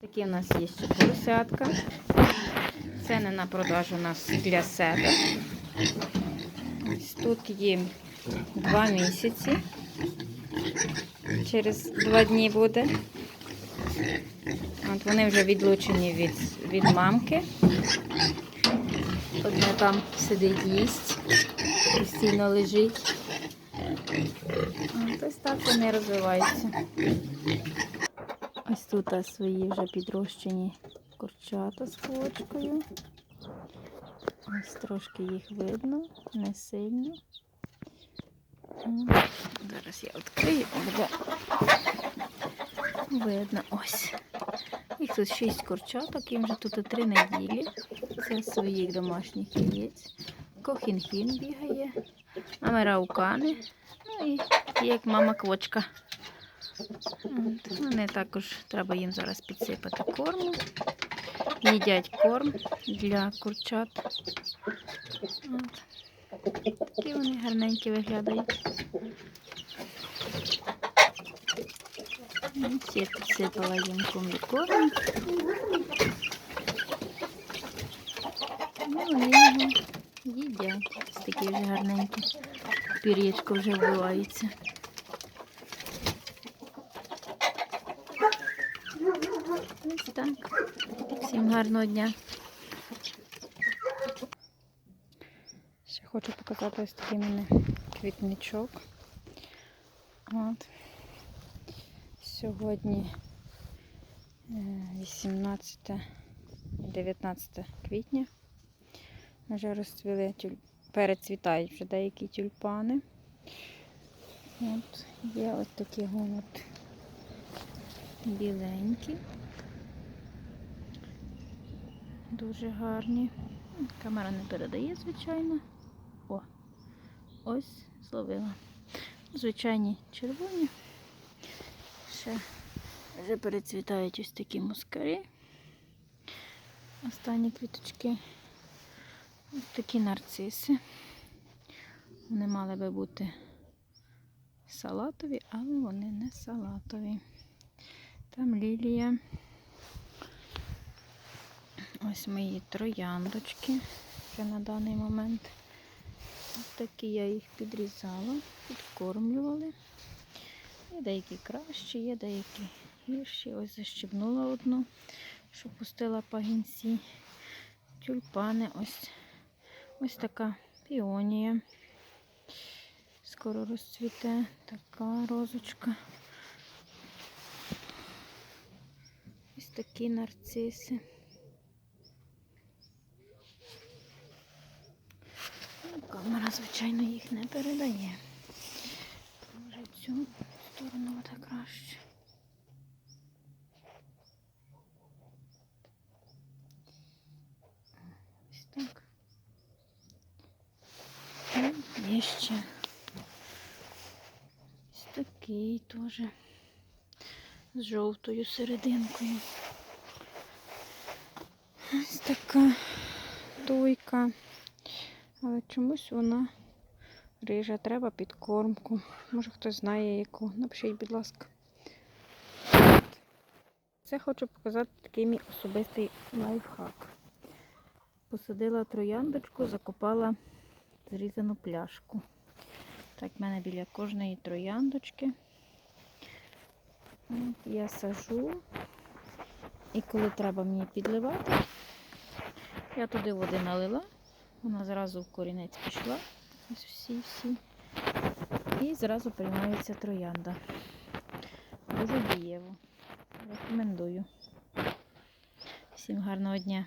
Такі у нас є ще поросятка. Це не на продажу у нас для себе. Тут їм два місяці. Через два дні буде. От вони вже відлучені від, від мамки. Одне там сидить їсть, постійно лежить. Ось так вони розвиваються. Тут свої вже підрощені курчата з квочкою. Ось трошки їх видно, не сильно. Зараз я відкрию, буде видно. Ось. Їх тут шість курчаток, їм вже тут три неділі. Це своїх домашніх яєць. Кохінхін бігає, амераукани. Ну і як мама квочка. Вони також треба їм зараз підсипати корму. Їдять корм для курчат. От. Такі вони гарненькі виглядають. Я підсипала їм комбі корм. Ну, вони його їдять. Ось такі вже гарненькі. Пір'ячко вже вбивається. Так. Всім гарного дня. Ще хочу показати ось такий мене квітничок. От. Сьогодні е, 18 19 квітня. Вже розцвіли тюль... перецвітають вже деякі тюльпани. От, є ось такі от біленькі. Дуже гарні. Камера не передає, звичайно. О, ось зловила. Звичайні червоні. Ще вже перецвітають ось такі мускари. Останні квіточки. Ось такі нарциси. Вони мали би бути салатові, але вони не салатові. Там лілія. Ось мої трояндочки вже на даний момент. Ось такі я їх підрізала, підкормлювали. Є деякі кращі, є деякі гірші. Ось защебнула одну, що пустила пагінці. Тюльпани, ось, ось така піонія. Скоро розцвіте така розочка. Такі нарциси. Ну, Камера, звичайно, їх не передає. Може цю сторону буде краще. Ось так. І Є ще ось такий теж з жовтою серединкою. Ось така туйка. Але чомусь вона рижа. Треба підкормку. Може хтось знає яку. Напишіть, будь ласка. Це хочу показати такий мій особистий лайфхак. Посадила трояндочку, закопала зрізану пляшку. Так, в мене біля кожної трояндочки. Я сажу. І коли треба мені підливати, я туди води налила. Вона зразу в корінець пішла. Ось всі-всі. І зразу приймається троянда. Дуже дієво. Рекомендую. Всім гарного дня.